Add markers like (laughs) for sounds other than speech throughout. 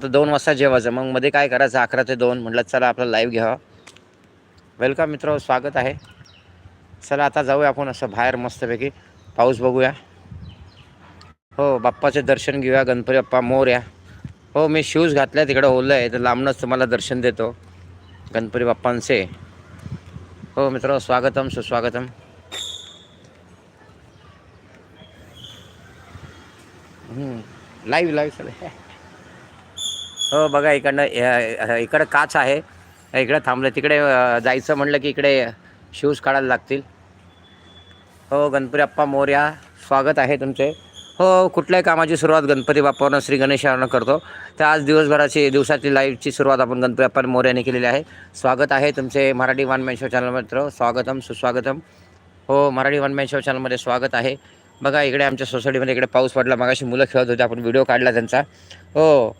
तर दोन वाजता जेवायचं. मग मध्ये काय करायचं? अकरा ते दोन. म्हटलं चला आपलं लाईव्ह घ्यावा. वेलकम मित्र स्वागत आहे. चला आता जाऊया आपण असं बाहेर मस्तपैकी. पाऊस बघूया. हो बाप्पाचे दर्शन घेऊया. गणपती बाप्पा मोर या. हो मी शूज घातल्या तिकडं ओलं आहे. तर लांबनंच तुम्हाला दर्शन देतो. गणपती बाप्पांचे. हो मित्र स्वागतम सुस्वागतम. लाईव्ह लाईव्ह चला. हो बघा इकडनं इकडं काच आहे. इकडं थांबलं. तिकडे जायचं म्हणलं की इकडे शूज काढायला लागतील. हो गणपती अप्पा मोर्या स्वागत आहे तुमचे. हो कुठल्याही कामाची सुरुवात गणपती बाप्पावरनं श्री गणेशावरनं करतो. तर आज दिवसभराची दिवसाची लाईव्हची सुरुवात आपण गणपती अप्पा मोर्याने केलेली आहे. स्वागत आहे तुमचे Marathi one man show channel मित्र. स्वागतम सुस्वागतम. हो मराठी वन मॅन शो चॅनलमध्ये स्वागत आहे. बघा इकडे आमच्या सोसायटीमध्ये इकडे पाऊस पडला. मगाशी मुलं खेळत होते. आपण व्हिडिओ काढला त्यांचा. हो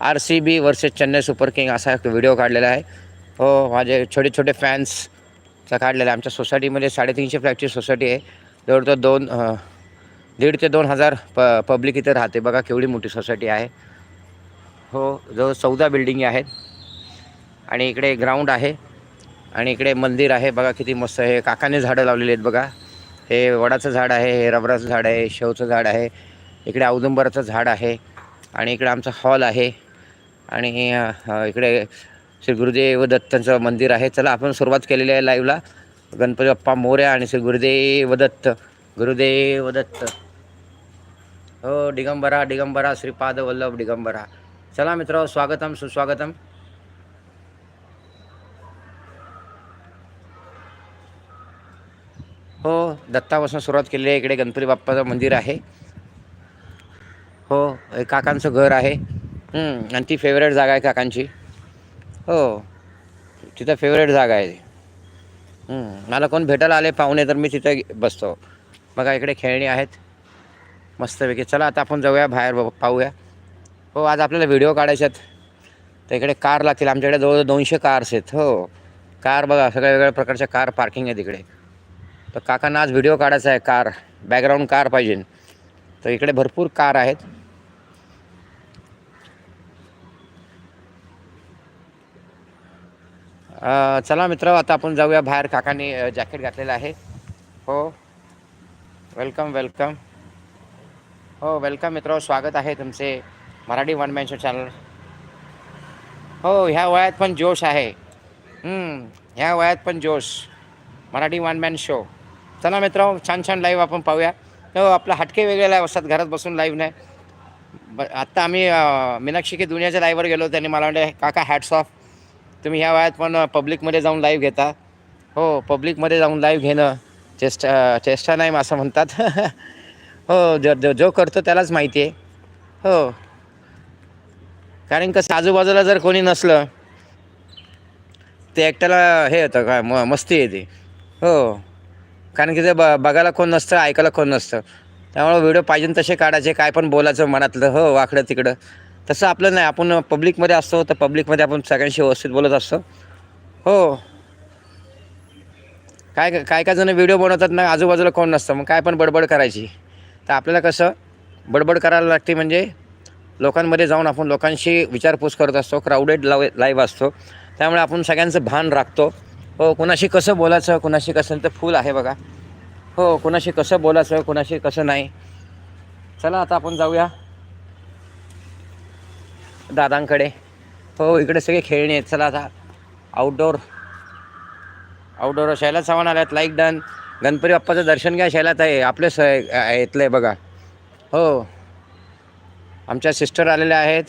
R C B versus Chennai Super King असा एक व्हिडिओ काढलेला आहे. हो माझे छोटे छोटे फॅन्सचा काढलेला आहे. आमच्या सोसायटीमध्ये साडेतीनशे फ्लॅटची सोसायटी आहे. जवळजवळ दोन दीड ते दोन हजार प पब्लिक इथे राहते. बघा केवढी मोठी सोसायटी आहे. हो जवळ चौदा बिल्डिंगी आहेत. आणि इकडे ग्राउंड आहे. आणि इकडे मंदिर आहे. बघा किती मस्त आहे. काकाने झाडं लावलेली आहेत बघा. हे वडाचं झाड आहे हे रबराचं झाड आहे शेवचं झाड आहे. इकडे औदुंबराचं झाड आहे. आणि इकडे आमचा हॉल आहे. आणि इकडे श्री गुरुदेव दत्तांचं मंदिर आहे. चला आपण सुरुवात केलेली आहे लाईव्हला गणपती बाप्पा मोर्या आणि श्री गुरुदेव दत्त. गुरुदेव दत्त. हो दिगंबरा दिगंबरा श्रीपाद वल्लभ दिगंबरा. चला मित्र स्वागतम सुस्वागतम. हो दत्तापासून सुरुवात केलेली आहे. इकडे गणपती बाप्पाचं मंदिर आहे. हो काकांचं घर आहे. हम्म, आणि ती फेवरेट जागा आहे काकांची. हो तिथं फेवरेट जागा आहे ती. हम्म, मला कोण भेटायला आले पाहुणे तर मी तिथं बसतो. बघा इकडे खेळणी आहेत. मस्तपैकी. चला आता आपण जाऊया बाहेर बघ पाहूया. हो आज आपल्याला व्हिडिओ काढायचे आहेत. तर इकडे कार लागतील. आमच्याकडे जवळजवळ दोनशे कार्स आहेत. हो कार बघा सगळ्या वेगळ्या प्रकारच्या कार पार्किंग आहे तिकडे तर काकांना आज व्हिडिओ काढायचा आहे कार बॅकग्राऊंड कार पाहिजे. तर इकडे भरपूर कार आहेत. चला मित्र आता आपण जाऊया बाहेर. काकांनी जॅकेट घातलेलं आहे. हो. वेलकम वेलकम हो वेलकम मित्र स्वागत आहे तुमचे Marathi one man show channel हो ह्या वयात पण जोश आहे. ह्या वयात पण जोश. मराठी वन मॅन शो चला मित्र छान छान लाईव्ह आपण पाहूया. हो आपला हटके वेगळे लाईव्ह असतात घरात बसून लाईव्ह नाही. ब आत्ता आम्ही मीनाक्षी की दुनियाच्या लाईव्हवर गेलो त्यांनी मला म्हणले काका हॅट्स ऑफ तुम्ही ह्या वयात पण पब्लिकमध्ये जाऊन लाईव्ह घेता. हो पब्लिकमध्ये जाऊन लाईव्ह घेणं चेष्टा चेष्टा नाही असं म्हणतात. (laughs) हो जो जो- जो करतो त्यालाच माहिती आहे. हो. कारण कसं आजूबाजूला जर कोणी नसलं ते एकट्याला हे होतं काय म मस्ती येते हो. कारण की ते ब बघायला कोण नसतं ऐकायला कोण नसतं. त्यामुळे व्हिडिओ पाहिजे तसे काढायचे काय पण बोलायचं मनातलं. हो वाकडं तिकडं तसं आपलं नाही आपण पब्लिकमध्ये असतो तर पब्लिकमध्ये आपण सगळ्यांशी व्यवस्थित बोलत असतो. हो. काय काय काय जण व्हिडिओ बनवतात ना आजूबाजूला कोण नसतं मग काय पण बडबड करायची. तर आपल्याला कसं बडबड करायला लागते म्हणजे लोकांमध्ये जाऊन आपण लोकांशी विचारपूस करत असतो क्राऊडेड लाव लाईव्ह असतो. त्यामुळे आपण सगळ्यांचं भान राखतो. हो कुणाशी कसं बोलायचं कुणाशी कसं तर फुल आहे बघा. हो कुणाशी कसं बोलायचं कुणाशी कसं नाही. चला आता आपण जाऊया. दादांकडे. हो इकडे सगळे खेळणे आहेत. चला आता आउटडोर आउटडोर शैला चव्हाण आल्यात. लाईक डन गणपती बाप्पाचं दर्शन घ्या. शैलात आहे. आपले स येतलं आहे बघा. हो. आमच्या सिस्टर आलेल्या आहेत.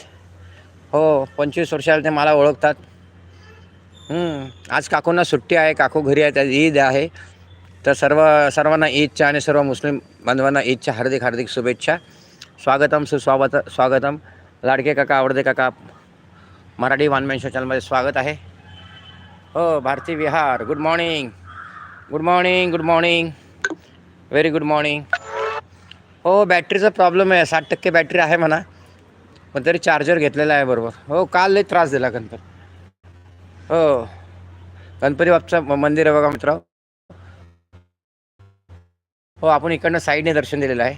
हो पंचवीस वर्षाला ते मला ओळखतात. आज काकूंना सुट्टी आहे. काकू घरी आहेत आज ईद आहे. तर सर्व सर्वांना ईदच्या आणि सर्व मुस्लिम बांधवांना ईदच्या हार्दिक हार्दिक शुभेच्छा. स्वागतम सुस्वागत स्वागतम. लाडके काका आवडते काका मराठी वानमॅन शो चॅनलमध्ये स्वागत आहे. हो Bharati Vihar good morning good morning good morning very good morning हो बॅटरीचा प्रॉब्लेम आहे साठ टक्के बॅटरी आहे म्हणा. पण तरी चार्जर घेतलेला आहे बरोबर. हो काल लई त्रास दिला गणपती. हो. गणपती बाप्पचं मंदिर आहे बघा मित्र हो आपण इकडनं साईडने दर्शन दिलेलं आहे.